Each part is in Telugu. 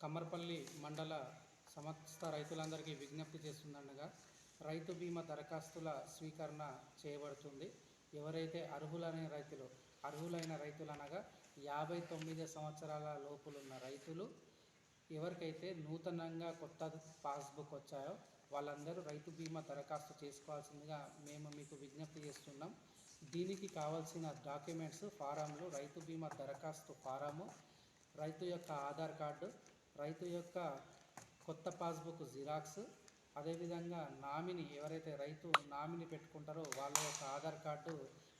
కమ్మర్పల్లి మండల సమస్త రైతులందరికీ విజ్ఞప్తి చేస్తుందనగా రైతు బీమా దరఖాస్తుల స్వీకరణ చేయబడుతుంది. ఎవరైతే అర్హులైన రైతులు అర్హులైన రైతులు అనగా యాభై తొమ్మిది సంవత్సరాల లోపులున్న రైతులు ఎవరికైతే నూతనంగా కొత్త పాస్బుక్ వచ్చాయో వాళ్ళందరూ రైతు బీమా దరఖాస్తు చేసుకోవాల్సిందిగా మేము మీకు విజ్ఞప్తి చేస్తున్నాం. దీనికి కావాల్సిన డాక్యుమెంట్స్ ఫారాములు రైతు బీమా దరఖాస్తు ఫారాము రైతు యొక్క ఆధార్ కార్డు రైతు యొక్క కొత్త పాస్బుక్ జిరాక్స్ అదేవిధంగా నామిని ఎవరైతే రైతు నామిని పెట్టుకుంటారో వాళ్ళ యొక్క ఆధార్ కార్డు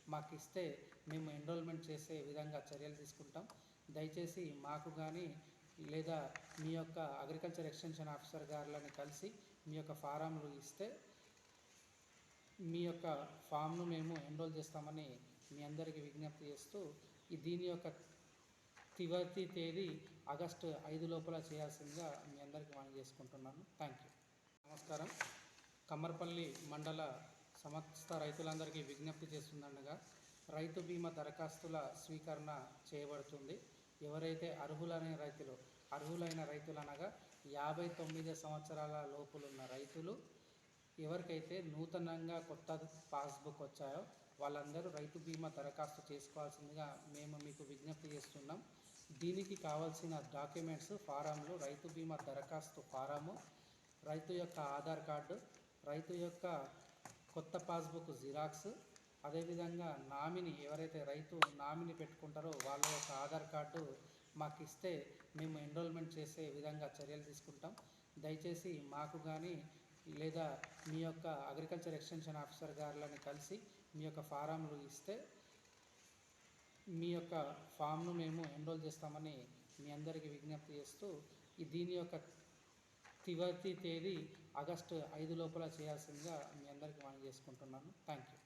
మాకు ఇస్తే మేము ఎన్రోల్మెంట్ చేసే విధంగా చర్యలు తీసుకుంటాం. దయచేసి మాకు కానీ లేదా మీ యొక్క అగ్రికల్చర్ ఎక్స్టెన్షన్ ఆఫీసర్ గారులను కలిసి మీ యొక్క ఫారాములు ఇస్తే మీ యొక్క ఫామ్ను మేము ఎన్రోల్ చేస్తామని మీ అందరికీ విజ్ఞప్తి చేస్తూ దీని యొక్క చివరి తేదీ ఆగస్టు ఐదు లోపల చేయాల్సిందిగా మీ అందరికీ మనం చేసుకుంటున్నాను. థ్యాంక్ యూ నమస్కారం. కమ్మర్పల్లి మండల సమస్త రైతులందరికీ విజ్ఞప్తి చేస్తుందనగా రైతు బీమా దరఖాస్తుల స్వీకరణ చేయబడుతుంది. ఎవరైతే అర్హులైన రైతులు అర్హులైన రైతులు అనగా యాభై తొమ్మిది సంవత్సరాల లోపులున్న రైతులు ఎవరికైతే నూతనంగా కొత్త పాస్బుక్ వచ్చాయో వాళ్ళందరూ రైతు బీమా దరఖాస్తు చేసుకోవాల్సిందిగా మేము మీకు విజ్ఞప్తి చేస్తున్నాం. దీనికి కావాల్సిన డాక్యుమెంట్స్ ఫారాలు రైతు బీమా దరఖాస్తు ఫారాము రైతు యొక్క ఆధార్ కార్డు రైతు యొక్క కొత్త పాస్బుక్ జిరాక్స్ అదేవిధంగా నామిని ఎవరైతే రైతు నామిని పెట్టుకుంటారో వాళ్ళ యొక్క ఆధార్ కార్డు మాకు ఇస్తే మేము ఎన్రోల్మెంట్ చేసే విధంగా చర్యలు తీసుకుంటాం. దయచేసి మాకు కానీ లేదా మీ యొక్క అగ్రికల్చర్ ఎక్స్టెన్షన్ ఆఫీసర్ గారులను కలిసి మీ యొక్క ఫారాలు ఇస్తే మీ యొక్క ఫామ్ను మేము ఎన్రోల్ చేస్తామని మీ అందరికీ విజ్ఞప్తి చేస్తూ దీని యొక్క చివరి తేదీ ఆగస్టు ఐదు లోపల చేయాల్సిందిగా మీ అందరికీ మనం చేసుకుంటున్నాను. Thank you